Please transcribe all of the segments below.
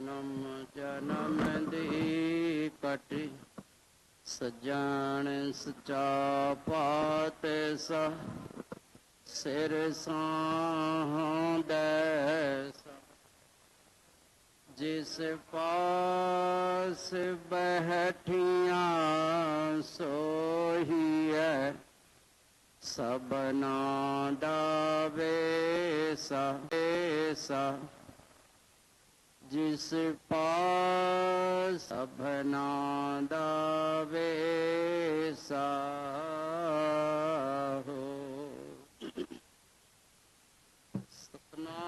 ਜਨਮ ਜਨਮ ਦੀ ਕਟਿ ਸਜਾਣ ਸਚਾ ਪਾਤ ਸਾ ਸਿਰ ਸਾਹੰਦੈ ਜਿਸ ਪਾਸ ਬਹਿਠੀਆਂ ਸੋਹੀਐ ਸਬਨਾ ਦਾ ਵੇਸਾ ਵੇਸਾ। जिस पास अभना दावे हो। सपना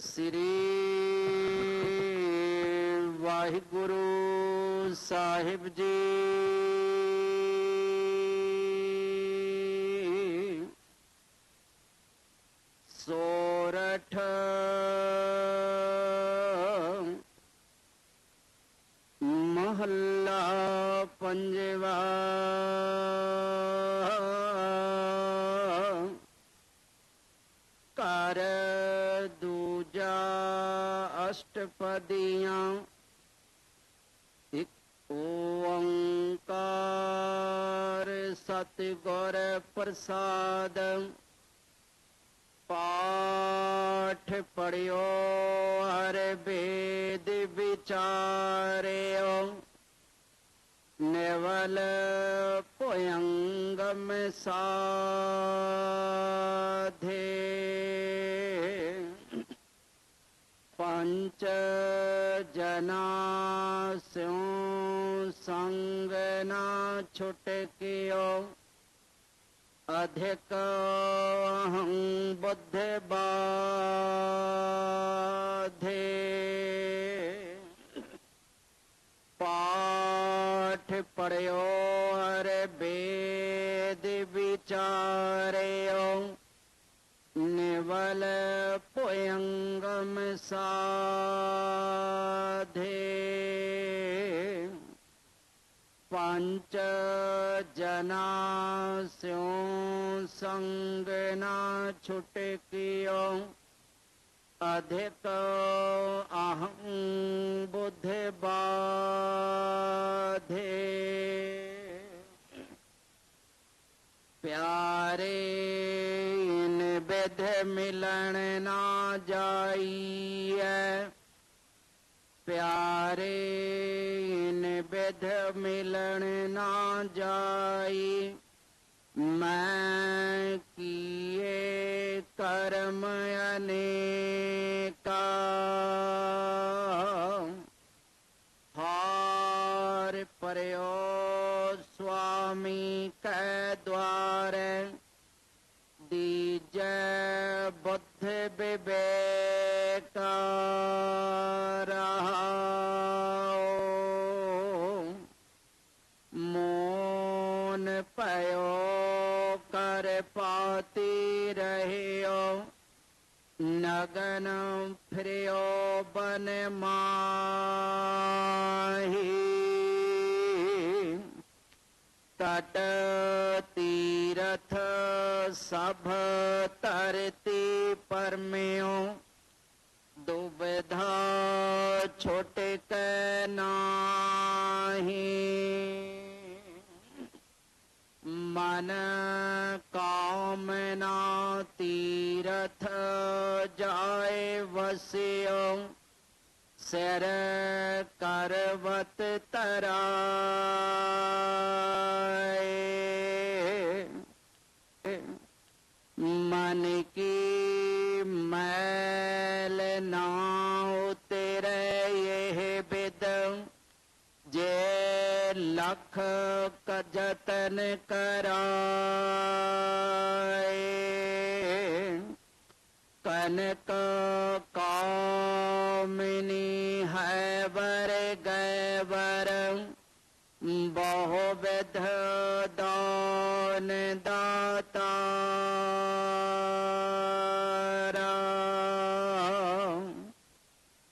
श्री वाहिगुरु साहिब जी प्रसाद पाठ पढ़ियो, हर भेद विचारे नेवल पोयंगम साधे। पंच जना स्यों संग ना छुटकियो। ਅਧਿਕ ਅਹੰ ਬੁੱਧ ਬਾਧੇ ਪਾਠ ਪੜਿਓ ਹਰ ਬੇਦ ਵਿਚਾਰਿਓ ਨਿਵਲ जना सङ्गना छुटकियो। अधिक अहं बुद्धबाधे। इन विध मिलना जाइए। प्यारे ਮਿਲਣ ਨਾ ਜਾਈ। ਮੈਂ ਕੀਏ ਕਰਮ ਅਨੇਕਾ पयो कर पाती रहियो। नगन फिर बन मट तीरथ सभ तरती परमे मन कामना तीरथ जाय वस्यो। सर करवत तरा मन की मैल नाव लाख कजतन कराए। कनक कामिनी है वर गए वर बहुविध दान दाता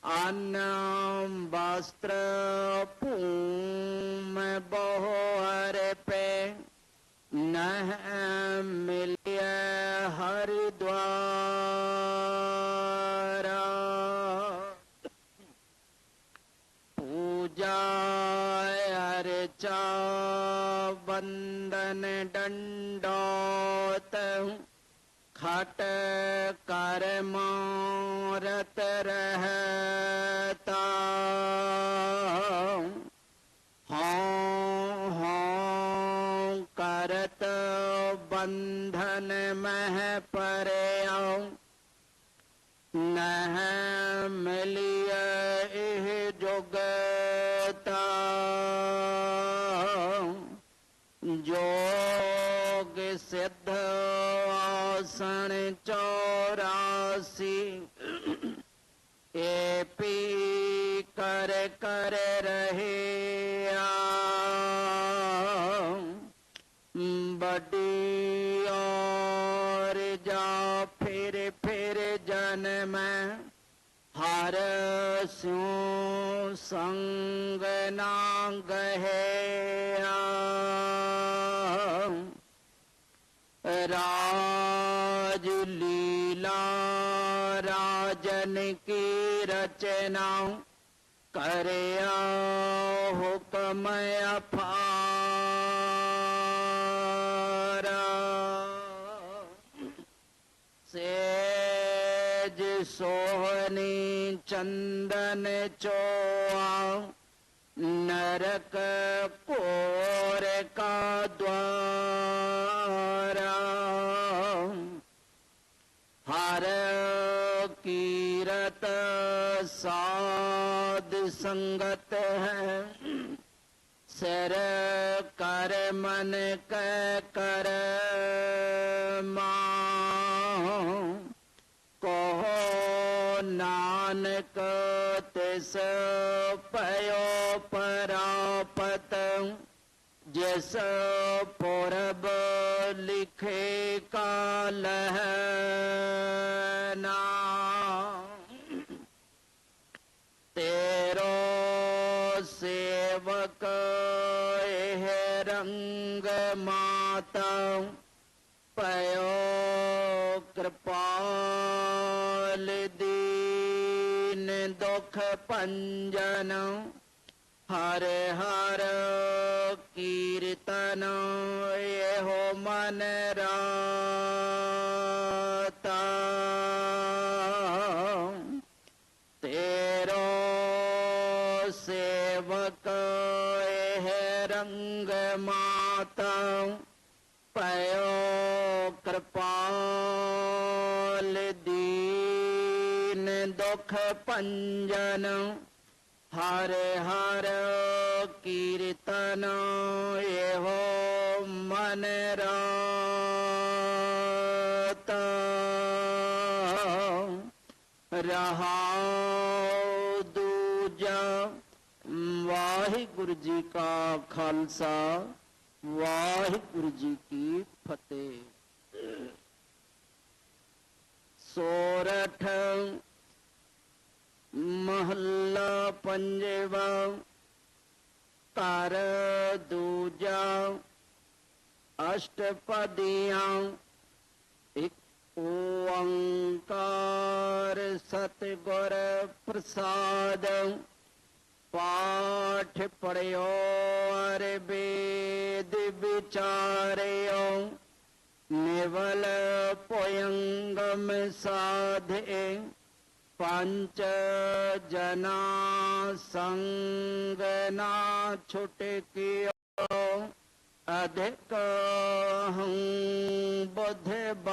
अन्न वस्त्र चा बंदन दंडोत हूँ खट कर मारत रहता हाँ हाँ करत बंधन मह पर नह मिली सन चौरासी। ए पी कर कर रहे बड़ी और जा फिर फिर जन्म। हर संग नांग है ਕੀ ਰਚਨਾ ਕਰਿਆ ਹੁਕਮ ਅਫਾਰਾ ਸੇਜ ਸੋਹਣੀ ਚੰਦਨ ਚੋਆ ਨਰਕ ਕੋ मन के कर कहो नानक तिस पयो परापत जिस पूरब लिखे काल है दीन दुख पंजन, हर हर कीर्तन ये हो मन रेरो सेवक है रंग माता, पयो कृपा भंजन हर हर कीर्तन एवो मन रहा दूजा वाहिगुरु जी का खालसा वाहिगुरु जी की फतेह। ਪੰਜਵਾ ਘਰ ਦੂਜਾ ਅਸ਼ਟਪਦੀਆਂ ਇੱਕ ਓੰਕਾਰ ਸਤਿਗੁਰ ਪ੍ਰਸਾਦ ਪਾਠ ਪੜਿਓ ਅਰ ਵੇਦ ਵਿਚਾਰਿਓ ਨਿਵਲ ਭੋਯੰਗਮ ਸਾਧੇ पञ्च जना सङ्गना छुटकियो अधिक हुधब